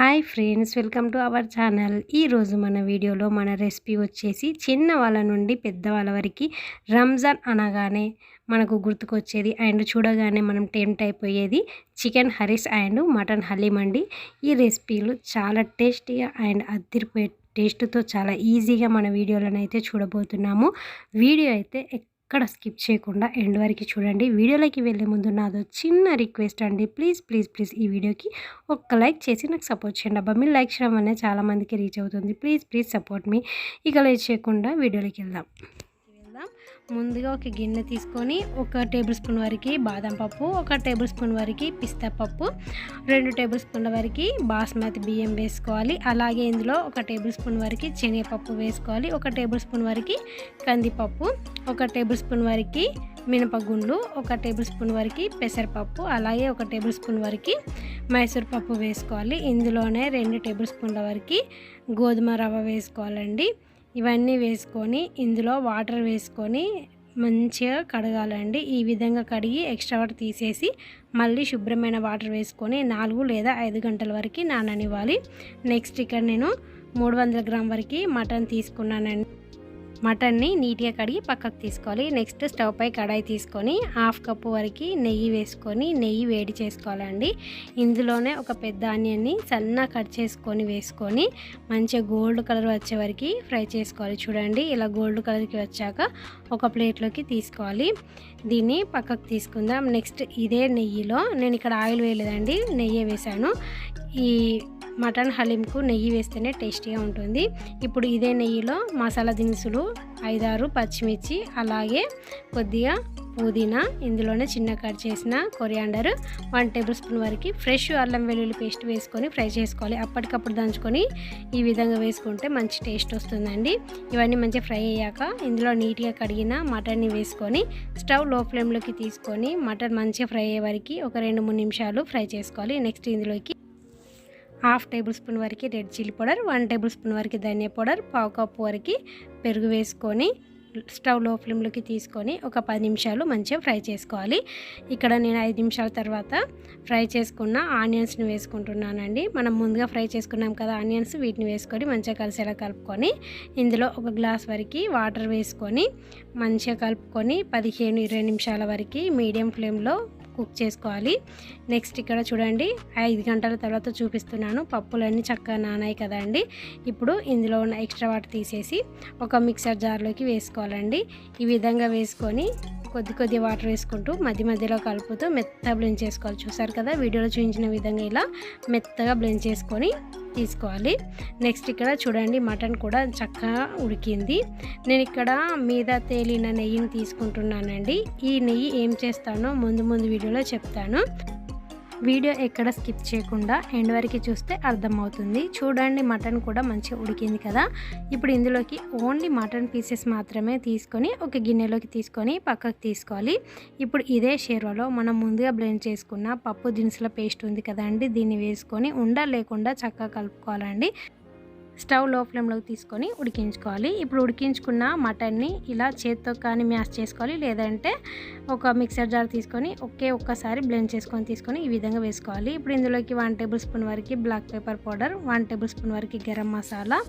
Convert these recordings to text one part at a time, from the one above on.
Hi friends welcome to our channel. ఈరోజు మన వీడియోలో మన రెసిపీ వచ్చేసి చిన్న వాళ్ళ నుండి పెద్దవాళ్ళ వరకు రంజాన్ అనగానే మనకు గుర్తుకొచ్చేది అండ్ చూడగానే మనం టెంప్ట్ అయిపోయేది chicken harees and mutton haleem అండి. ఈ రెసిపీలు చాలా టేస్టీగా అండ్ అద్దరిపోయే టేస్ట్తో చాలా ఈజీగా మన వీడియోలను అయితే చూడబోతున్నాము. వీడియో అయితే ఎక్కడ స్కిప్ చేయకుండా ఎండ్ వరకు చూడండి. వీడియోలోకి వెళ్ళే ముందు నాదో చిన్న రిక్వెస్ట్ అండి. ప్లీజ్ ప్లీజ్ ప్లీజ్ ఈ వీడియోకి ఒక్క లైక్ చేసి నాకు సపోర్ట్ చేయండి. అబ్బా మీరు లైక్ చేయడం వల్లనే చాలామందికి రీచ్ అవుతుంది. Please please support me. ఇక లైక్ చేయకుండా వీడియోలోకి వెళ్దాం. ముందుగా ఒక గిన్నె తీసుకొని ఒక టేబుల్ స్పూన్ వరకు బాదం పప్పు ఒక టేబుల్ స్పూన్ వరకు పిస్తా పప్పు రెండు టేబుల్ స్పూన్ల వరకు బాస్మతి బియ్యం వేసుకోవాలి. అలాగే ఇందులో ఒక టేబుల్ స్పూన్ వరకు శనగపప్పు వేసుకోవాలి. ఒక టేబుల్ స్పూన్ వరకు కందిపప్పు ఒక టేబుల్ స్పూన్ వరకు మినపగుండ్లు ఒక టేబుల్ స్పూన్ వరకు పెసరపప్పు అలాగే ఒక టేబుల్ స్పూన్ వరకు మైసూర్ పప్పు వేసుకోవాలి. ఇందులోనే రెండు టేబుల్ స్పూన్ల వరకు గోధుమ రవ్వ వేసుకోవాలండి. ఇవన్నీ వేసుకొని ఇందులో వాటర్ వేసుకొని మంచిగా కడగాలండి. ఈ విధంగా కడిగి ఎక్స్ట్రా వాటర్ తీసేసి మళ్ళీ శుభ్రమైన వాటర్ వేసుకొని నాలుగు లేదా ఐదు గంటల వరకు నాననివ్వాలి. నెక్స్ట్ ఇక్కడ నేను మూడు వందల గ్రామ్ వరకు మటన్ తీసుకున్నానండి. మటన్ని నీట్గా కడిగి పక్కకు తీసుకోవాలి. నెక్స్ట్ స్టవ్ పై కడాయి తీసుకొని హాఫ్ కప్పు వరకు నెయ్యి వేసుకొని నెయ్యి వేడి చేసుకోవాలండి. ఇందులోనే ఒక పెద్ద ఆనియన్ని సన్న కట్ చేసుకొని వేసుకొని మంచిగా గోల్డ్ కలర్ వచ్చే వరకు ఫ్రై చేసుకోవాలి. చూడండి ఇలా గోల్డ్ కలర్కి వచ్చాక ఒక ప్లేట్లోకి తీసుకోవాలి. దీన్ని పక్కకు తీసుకుందాం. నెక్స్ట్ ఇదే నెయ్యిలో నేను ఇక్కడ ఆయిల్ వేయలేదండి నెయ్యి వేసాను ఈ మటన్ హలీంకు నెయ్యి వేస్తేనే టేస్టీగా ఉంటుంది. ఇప్పుడు ఇదే నెయ్యిలో మసాలా దినుసులు ఐదారు పచ్చిమిర్చి అలాగే కొద్దిగా పుదీనా ఇందులోనే చిన్న కట్ చేసిన కొరియాండర్ వన్ టేబుల్ స్పూన్ వరకు ఫ్రెష్ అల్లం వెల్లుల్లి పేస్ట్ వేసుకొని ఫ్రై చేసుకోవాలి. అప్పటికప్పుడు దంచుకొని ఈ విధంగా వేసుకుంటే మంచి టేస్ట్ వస్తుందండి. ఇవన్నీ మంచిగా ఫ్రై అయ్యాక ఇందులో నీట్గా కడిగిన మటన్ని వేసుకొని స్టవ్లో ఫ్లేమ్లోకి తీసుకొని మటన్ మంచిగా ఫ్రై అయ్యే వరకు ఒక రెండు మూడు నిమిషాలు ఫ్రై చేసుకోవాలి. నెక్స్ట్ ఇందులోకి హాఫ్ టేబుల్ స్పూన్ వరకు red chilli powder one tablespoon వరకు ధనియా పౌడర్ పావు కప్పు వరకు పెరుగు వేసుకొని స్టవ్లో ఫ్లేమ్లోకి తీసుకొని ఒక పది నిమిషాలు మంచిగా ఫ్రై చేసుకోవాలి. ఇక్కడ నేను ఐదు నిమిషాల తర్వాత ఫ్రై చేసుకున్న ఆనియన్స్ని వేసుకుంటున్నానండి. మనం ముందుగా ఫ్రై చేసుకున్నాం కదా ఆనియన్స్ వీటిని వేసుకొని మంచిగా కలిసేలా కలుపుకొని ఇందులో ఒక గ్లాస్ వరకు వాటర్ వేసుకొని మంచిగా కలుపుకొని పదిహేను ఇరవై నిమిషాల వరకు మీడియం ఫ్లేమ్లో కుక్ చేసుకోవాలి. నెక్స్ట్ ఇక్కడ చూడండి ఐదు గంటల తర్వాత చూపిస్తున్నాను. పప్పులన్నీ చక్కగా నానాయి కదండి. ఇప్పుడు ఇందులో ఉన్న ఎక్స్ట్రా వాటర్ తీసేసి ఒక మిక్సర్ జార్లోకి వేసుకోవాలండి. ఈ విధంగా వేసుకొని కొద్ది కొద్ది వాటర్ వేసుకుంటూ మధ్య మధ్యలో కలుపుతూ మెత్తగా బ్లెండ్ చేసుకోవాలి. చూసారు కదా వీడియోలో చూపించిన విధంగా ఇలా మెత్తగా బ్లెండ్ చేసుకొని తీసుకోవాలి. నెక్స్ట్ ఇక్కడ చూడండి మటన్ కూడా చక్కగా ఉడికింది. నేను ఇక్కడ మీద తేలిన నెయ్యిని తీసుకుంటున్నానండి. ఈ నెయ్యి ఏం చేస్తానో ముందు ముందు వీడియోలో చెప్తాను. వీడియో ఎక్కడ స్కిప్ చేయకుండా ఎండ్ వరకు చూస్తే అర్థమవుతుంది. చూడండి మటన్ కూడా మంచిగా ఉడికింది కదా. ఇప్పుడు ఇందులోకి ఓన్లీ మటన్ పీసెస్ మాత్రమే తీసుకొని ఒక గిన్నెలోకి తీసుకొని పక్కకు తీసుకోవాలి. ఇప్పుడు ఇదే షేర్వాలో మనం ముందుగా బ్లెండ్ చేసుకున్న పప్పు దినుసుల పేస్ట్ ఉంది కదండి దీన్ని వేసుకొని ఉండ లేకుండా చక్కగా కలుపుకోవాలండి. స్టవ్లో ఫ్లేమ్లోకి తీసుకొని ఉడికించుకోవాలి. ఇప్పుడు ఉడికించుకున్న మటన్ని ఇలా చేత్తో కానీ మ్యాష్ చేసుకోవాలి. లేదంటే ఒక మిక్సర్ జార్ తీసుకొని ఒకే ఒక్కసారి బ్లెండ్ చేసుకొని తీసుకొని ఈ విధంగా వేసుకోవాలి. ఇప్పుడు ఇందులోకి వన్ టేబుల్ స్పూన్ వరకు black pepper powder one tablespoon వరకు గరం మసాలా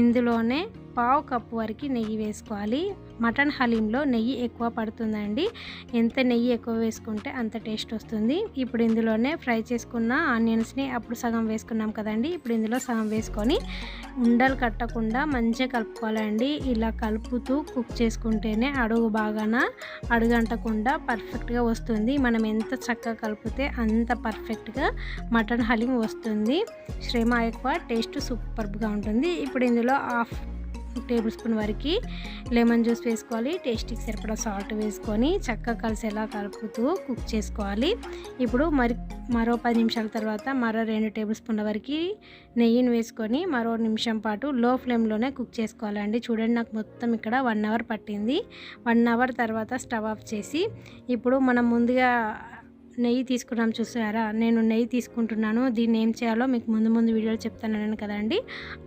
ఇందులోనే పావు కప్పు వరకు నెయ్యి వేసుకోవాలి. మటన్ హలీంలో నెయ్యి ఎక్కువ పడుతుందండి. ఎంత నెయ్యి ఎక్కువ వేసుకుంటే అంత టేస్ట్ వస్తుంది. ఇప్పుడు ఇందులోనే ఫ్రై చేసుకున్న ఆనియన్స్ని అప్పుడు సగం వేసుకున్నాం కదండి. ఇప్పుడు ఇందులో సగం వేసుకొని ఉండలు కట్టకుండా మంచిగా కలుపుకోవాలండి. ఇలా కలుపుతూ కుక్ చేసుకుంటేనే అడుగు బాగాన అడుగంటకుండా పర్ఫెక్ట్గా వస్తుంది. మనం ఎంత చక్కగా కలిపితే అంత పర్ఫెక్ట్గా మటన్ హలీం వస్తుంది. శ్రమ ఎక్కువ టేస్ట్ సూపర్గా ఉంటుంది. ఇప్పుడు ఇందులో హాఫ్ టేబుల్ స్పూన్ వరకు లెమన్ జ్యూస్ వేసుకోవాలి. టేస్టీకి సరిపడా సాల్ట్ వేసుకొని చక్కగా కలిసేలా కలుపుతూ కుక్ చేసుకోవాలి. ఇప్పుడు మరి మరో పది నిమిషాల తర్వాత మరో రెండు టేబుల్ స్పూన్ల వరకు నెయ్యిని వేసుకొని మరో నిమిషం పాటు లో ఫ్లేమ్లోనే కుక్ చేసుకోవాలండి. చూడండి నాకు మొత్తం ఇక్కడ వన్ అవర్ పట్టింది. వన్ అవర్ తర్వాత స్టవ్ ఆఫ్ చేసి ఇప్పుడు మనం ముందుగా నెయ్యి తీసుకున్నాం చూసారా? నేను నెయ్యి తీసుకుంటున్నాను. దీన్ని ఏం చేయాలో మీకు ముందు ముందు వీడియోలో చెప్తాను కదండి.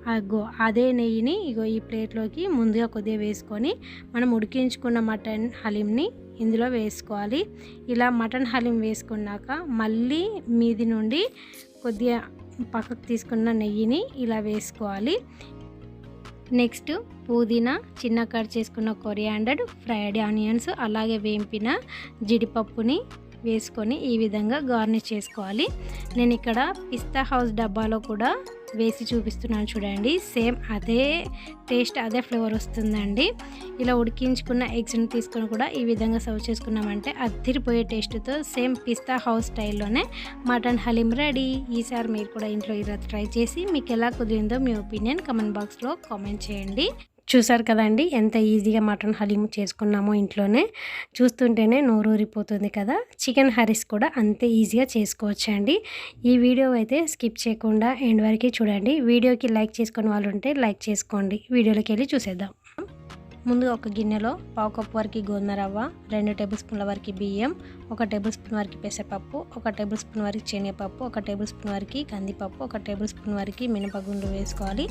అగో అదే నెయ్యిని ఇగో ఈ ప్లేట్లోకి ముందుగా కొద్దిగా వేసుకొని మనం ఉడికించుకున్న మటన్ హలీంని ఇందులో వేసుకోవాలి. ఇలా మటన్ హలీం వేసుకున్నాక మళ్ళీ మీది నుండి కొద్దిగా పక్కకు తీసుకున్న నెయ్యిని ఇలా వేసుకోవాలి. నెక్స్ట్ పుదీనా చిన్న కట్ చేసుకున్న కొరియాండర్ ఫ్రైడ్ ఆనియన్స్ అలాగే వేంపిన జీడిపప్పుని వేసుకొని ఈ విధంగా గార్నిష్ చేసుకోవాలి. నేను ఇక్కడ పిస్తా హౌస్ డబ్బాలో కూడా వేసి చూపిస్తున్నాను చూడండి. సేమ్ అదే టేస్ట్ అదే ఫ్లేవర్ వస్తుందండి. ఇలా ఉడికించుకున్న ఎగ్స్ని తీసుకొని కూడా ఈ విధంగా సర్వ్ చేసుకున్నామంటే అద్దిరిపోయే టేస్ట్తో సేమ్ పిస్తా హౌస్ స్టైల్లోనే మటన్ హలీం రెడీ. ఈసారి మీరు కూడా ఇంట్లో ఇలా ట్రై చేసి మీకు ఎలా కుదిరిందో మీ ఒపీనియన్ కమెంట్ బాక్స్లో కామెంట్ చేయండి. చూసారు కదండి? ఎంత ఈజీగా మటన్ హలీం చేసుకున్నామో ఇంట్లోనే. చూస్తుంటేనే నోరూరిపోతుంది కదా? చికెన్ హరీస్ కూడా అంతే ఈజీగా చేసుకోవచ్చు అండి ఈ వీడియో అయితే స్కిప్ చేయకుండా ఎండ్ వరకు చూడండి. వీడియోకి లైక్ చేసుకుని వాళ్ళు ఉంటే లైక్ చేసుకోండి. వీడియోలోకి వెళ్ళి చూసేద్దాం. ముందుగా ఒక గిన్నెలో పావు కప్పు వరకు గోధుమ రవ్వ రెండు టేబుల్ స్పూన్ల వరకు బియ్యం ఒక టేబుల్ స్పూన్ వరకు పెసరపప్పు ఒక టేబుల్ స్పూన్ వరకు శనగపప్పు ఒక టేబుల్ స్పూన్ వరకు కందిపప్పు ఒక టేబుల్ స్పూన్ వరకు మినపగుండ్లు వేసుకోవాలి.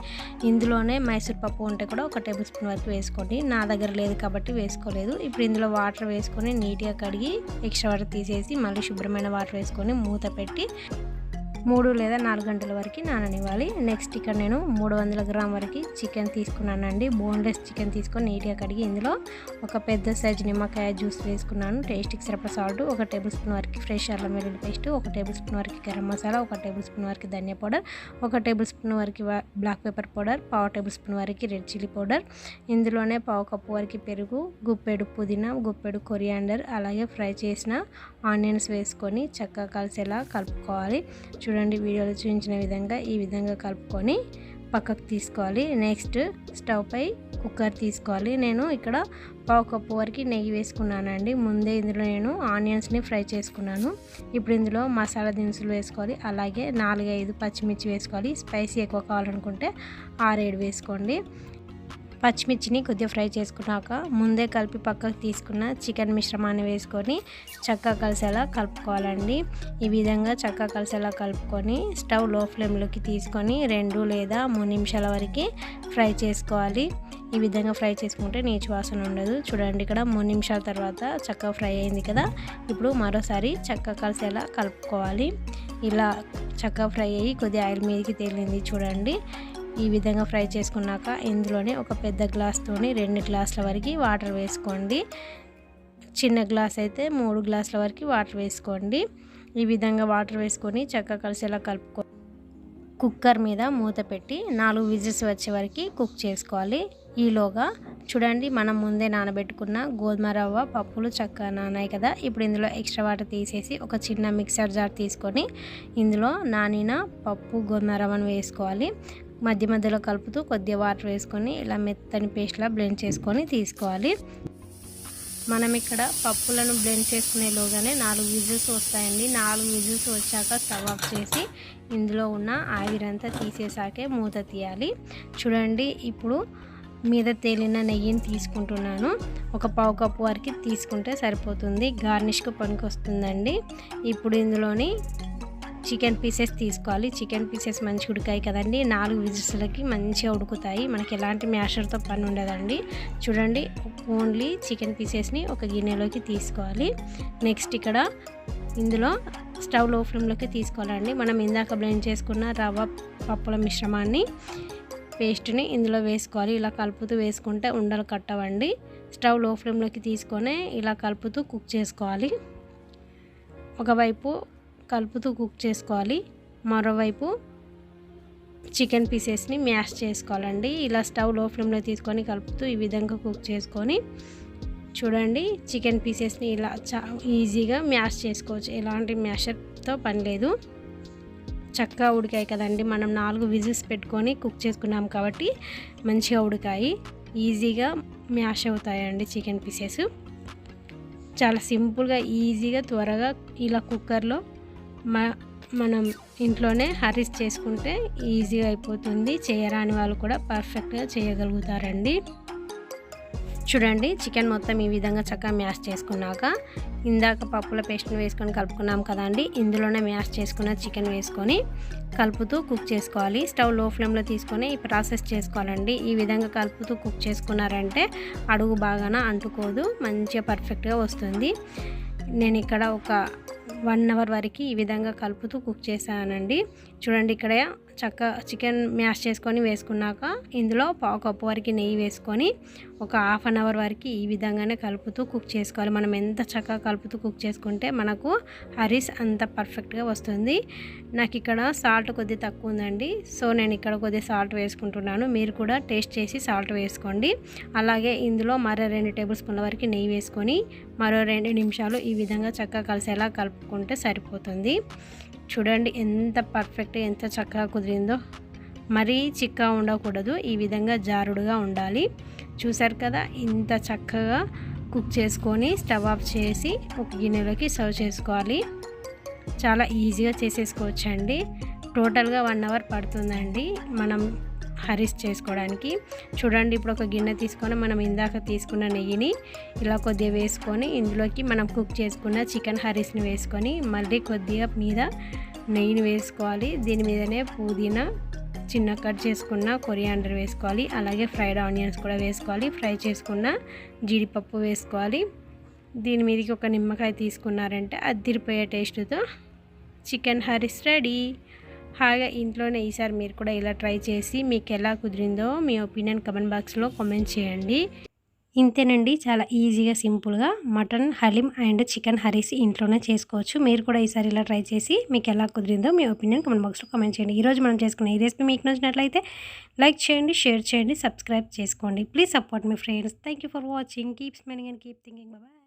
ఇందులోనే మైసూర్ పప్పు ఉంటే కూడా ఒక టేబుల్ స్పూన్ వరకు వేసుకోండి. నా దగ్గర లేదు కాబట్టి వేసుకోలేదు. ఇప్పుడు ఇందులో వాటర్ వేసుకొని నీట్గా కడిగి ఎక్స్ట్రా వాటర్ తీసేసి మళ్ళీ శుభ్రమైన వాటర్ వేసుకొని మూత పెట్టి మూడు లేదా నాలుగు గంటల వరకు నాననివ్వాలి. నెక్స్ట్ ఇక్కడ నేను మూడు వందల గ్రామ్ వరకు చికెన్ తీసుకున్నానండి. బోన్లెస్ చికెన్ తీసుకొని నీట్గా కడిగి ఇందులో ఒక పెద్ద సైజు నిమ్మకాయ జ్యూస్ వేసుకున్నాను. టేస్ట్కి సరిపడ సాల్ట్ ఒక టేబుల్ స్పూన్ వరకు ఫ్రెష్ అల్లం వెల్లుల్లి పేస్ట్ ఒక టేబుల్ స్పూన్ వరకు గరం మసాలా ఒక టేబుల్ స్పూన్ వరకు ధనియా పౌడర్ ఒక టేబుల్ స్పూన్ వరకు బ్లాక్ పెప్పర్ పౌడర్ పావు టేబుల్ స్పూన్ వరకు రెడ్ చిల్లీ పౌడర్ ఇందులోనే పావు కప్పు వరకు పెరుగు గుప్పెడు పుదీనా గుప్పెడు కొరియాండర్ అలాగే ఫ్రై చేసిన ఆనియన్స్ వేసుకొని చక్కగా కలిసేలా కలుపుకోవాలి. చూడండి వీడియోలో చూపించిన విధంగా ఈ విధంగా కలుపుకొని పక్కకు తీసుకోవాలి. నెక్స్ట్ స్టవ్ పై కుక్కర్ తీసుకోవాలి. నేను ఇక్కడ పావు కప్పు వరకు నెయ్యి వేసుకున్నానండి. ముందే ఇందులో నేను ఆనియన్స్ని ఫ్రై చేసుకున్నాను. ఇప్పుడు ఇందులో మసాలా దినుసులు వేసుకోవాలి. అలాగే నాలుగైదు పచ్చిమిర్చి వేసుకోవాలి. స్పైసీ ఎక్కువ కావాలనుకుంటే ఆరేడు వేసుకోండి. పచ్చిమిర్చిని కొద్దిగా ఫ్రై చేసుకున్నాక ముందే కలిపి పక్కకు తీసుకున్న చికెన్ మిశ్రమాన్ని వేసుకొని చక్కగా కలిసేలా కలుపుకోవాలండి. ఈ విధంగా చక్కగా కలిసేలా కలుపుకొని స్టవ్లో ఫ్లేమ్లోకి తీసుకొని రెండు లేదా మూడు నిమిషాల వరకు ఫ్రై చేసుకోవాలి. ఈ విధంగా ఫ్రై చేసుకుంటే నీచు వాసన ఉండదు. చూడండి ఇక్కడ మూడు నిమిషాల తర్వాత చక్కగా ఫ్రై అయింది కదా. ఇప్పుడు మరోసారి చక్కగా కలిసేలా కలుపుకోవాలి. ఇలా చక్కగా ఫ్రై అయ్యి కొద్దిగా ఆయిల్ మీదకి తేలింది చూడండి. ఈ విధంగా ఫ్రై చేసుకున్నాక ఇందులోనే ఒక పెద్ద గ్లాస్తోని రెండు గ్లాసుల వరకు వాటర్ వేసుకోండి. చిన్న గ్లాస్ అయితే మూడు గ్లాసుల వరకు వాటర్ వేసుకోండి. ఈ విధంగా వాటర్ వేసుకొని చక్కగా కలిసేలా కలుపుకో కుక్కర్ మీద మూత పెట్టి నాలుగు విజిల్స్ వచ్చే వరకు కుక్ చేసుకోవాలి. ఈలోగా చూడండి మనం ముందే నానబెట్టుకున్న గోధుమ రవ్వ పప్పులు చక్కగా నానాయి కదా. ఇప్పుడు ఇందులో ఎక్స్ట్రా వాటర్ తీసేసి ఒక చిన్న మిక్సర్ జార్ తీసుకొని ఇందులో నానిన పప్పు గోధుమ రవ్వను వేసుకోవాలి. మధ్య మధ్యలో కలుపుతూ కొద్దిగా వాటర్ వేసుకొని ఇలా మెత్తని పేస్ట్లా బ్లెండ్ చేసుకొని తీసుకోవాలి. మనం ఇక్కడ పప్పులను బ్లెండ్ చేసుకునేలోగానే నాలుగు విజిల్స్ వస్తాయండి. నాలుగు విజిల్స్ వచ్చాక స్టవ్ ఆఫ్ చేసి ఇందులో ఉన్న ఆవిరంతా తీసేసాకే మూత తీయాలి. చూడండి ఇప్పుడు మీద తేలిన నెయ్యిని తీసుకుంటున్నాను. ఒక పావు కప్పు వరకు తీసుకుంటే సరిపోతుంది. గార్నిష్కి పనికి వస్తుందండి ఇప్పుడు ఇందులోని చికెన్ పీసెస్ తీసుకోవాలి. చికెన్ పీసెస్ మంచిగా ఉడికాయి కదండి. నాలుగు విజిల్స్లకి మంచిగా ఉడుకుతాయి. మనకి ఎలాంటి మ్యాషర్తో పని ఉండదండి. చూడండి ఓన్లీ చికెన్ పీసెస్ని ఒక గిన్నెలోకి తీసుకోవాలి. నెక్స్ట్ ఇక్కడ ఇందులో స్టవ్లో ఫ్లేమ్లోకి తీసుకోవాలండి. మనం ఇందాక బ్లెండ్ చేసుకున్న రవ్వ పప్పుల మిశ్రమాన్ని పేస్ట్ని ఇందులో వేసుకోవాలి. ఇలా కలుపుతూ వేసుకుంటే ఉండలు కట్టవండి. స్టవ్లో ఫ్లేమ్లోకి తీసుకొని ఇలా కలుపుతూ కుక్ చేసుకోవాలి. ఒకవైపు కలుపుతూ కుక్ చేసుకోవాలి. మరోవైపు చికెన్ పీసెస్ని మ్యాష్ చేసుకోవాలండి. ఇలా స్టవ్లో ఫ్లేమ్లో తీసుకొని కలుపుతూ ఈ విధంగా కుక్ చేసుకొని చూడండి చికెన్ పీసెస్ని ఇలా చా ఈజీగా మ్యాష్ చేసుకోవచ్చు. ఎలాంటి మ్యాషర్తో పని లేదు. చక్కగా ఉడికాయి కదండి. మనం నాలుగు విజిల్స్ పెట్టుకొని కుక్ చేసుకున్నాం కాబట్టి మంచిగా ఉడికాయి. ఈజీగా మ్యాష్ అవుతాయండి చికెన్ పీసెస్. చాలా సింపుల్గా ఈజీగా త్వరగా ఇలా కుక్కర్లో మనం ఇంట్లోనే హరీస్ చేసుకుంటే ఈజీగా అయిపోతుంది. చేయరాని వాళ్ళు కూడా పర్ఫెక్ట్గా చేయగలుగుతారండి. చూడండి చికెన్ మొత్తం ఈ విధంగా చక్కగా మ్యాష్ చేసుకున్నాక ఇందాక పప్పుల పేస్ట్ని వేసుకొని కలుపుకున్నాం కదండి ఇందులోనే మ్యాష్ చేసుకున్న చికెన్ వేసుకొని కలుపుతూ కుక్ చేసుకోవాలి. స్టవ్లో ఫ్లేమ్లో తీసుకొని ఈ ప్రాసెస్ చేసుకోవాలండి. ఈ విధంగా కలుపుతూ కుక్ చేసుకున్నారంటే అడుగు బాగాన అంటుకోదు. మంచిగా పర్ఫెక్ట్గా వస్తుంది. నేను ఇక్కడ ఒక వన్ అవర్ వరకు ఈ విధంగా కలుపుతూ కుక్ చేశానండి. చూడండి ఇక్కడ చక్క చికెన్ మ్యాష్ చేసుకొని వేసుకున్నాక ఇందులో పావు కప్పు వరకు నెయ్యి వేసుకొని ఒక హాఫ్ అన్ అవర్ వరకు ఈ విధంగానే కలుపుతూ కుక్ చేసుకోవాలి. మనం ఎంత చక్కగా కలుపుతూ కుక్ చేసుకుంటే మనకు హరీస్ అంత పర్ఫెక్ట్గా వస్తుంది. నాకు ఇక్కడ సాల్ట్ కొద్ది తక్కువ ఉందండి. సో నేను ఇక్కడ కొద్దిగా సాల్ట్ వేసుకుంటున్నాను. మీరు కూడా టేస్ట్ చేసి సాల్ట్ వేసుకోండి. అలాగే ఇందులో మరో రెండు టేబుల్ స్పూన్ల వరకు నెయ్యి వేసుకొని మరో రెండు నిమిషాలు ఈ విధంగా చక్కగా కలిసేలా కలుపుకుంటే సరిపోతుంది. చూడండి ఎంత పర్ఫెక్ట్ ఎంత చక్కగా కుదిరిందో. మరీ చిక్కగా ఉండకూడదు ఈ విధంగా జారుడుగా ఉండాలి. చూసారు కదా ఇంత చక్కగా కుక్ చేసుకొని స్టవ్ ఆఫ్ చేసి ఒక గిన్నెలోకి సర్వ్ చేసుకోవాలి. చాలా ఈజీగా చేసేసుకోవచ్చండి. టోటల్గా వన్ అవర్ పడుతుందండి. మనం హరీస్ చేసుకోవడానికి. చూడండి ఇప్పుడు ఒక గిన్నె తీసుకొని మనం ఇందాక తీసుకున్న నెయ్యిని ఇలా కొద్దిగా వేసుకొని ఇందులోకి మనం కుక్ చేసుకున్న చికెన్ హరీస్ని వేసుకొని మళ్ళీ కొద్దిగా మీద నెయ్యిని వేసుకోవాలి. దీని మీదనే పుదీనా చిన్న కట్ చేసుకున్న కొరియాండర్ వేసుకోవాలి. అలాగే ఫ్రైడ్ ఆనియన్స్ కూడా వేసుకోవాలి. ఫ్రై చేసుకున్న జీడిపప్పు వేసుకోవాలి. దీని మీదకి ఒక నిమ్మకాయ తీసుకున్నారంటే అద్దిరిపోయే టేస్ట్తో చికెన్ హరీస్ రెడీ. హాయిగా ఇంట్లోనే ఈసారి మీరు కూడా ఇలా ట్రై చేసి మీకు ఎలా కుదిరిందో మీ ఒపీనియన్ కమెంట్ బాక్స్లో కామెంట్ చేయండి. ఇంతేనండి చాలా ఈజీగా సింపుల్గా mutton haleem and chicken harees ఇంట్లోనే చేసుకోవచ్చు. మీరు కూడా ఈసారి ఇలా ట్రై చేసి మీకు ఎలా కుదిరిందో మీ ఒపీనియన్ కమెంట్ బాక్స్లో కామెంట్ చేయండి. ఈరోజు మనం చేసుకున్న ఈ రెసిపీ మీకు నచ్చినట్లయితే లైక్ చేయండి షేర్ చేయండి సబ్స్క్రైబ్ చేసుకోండి. Please support me friends. Thank for watching. Keep smiling and keep thinking. Bye.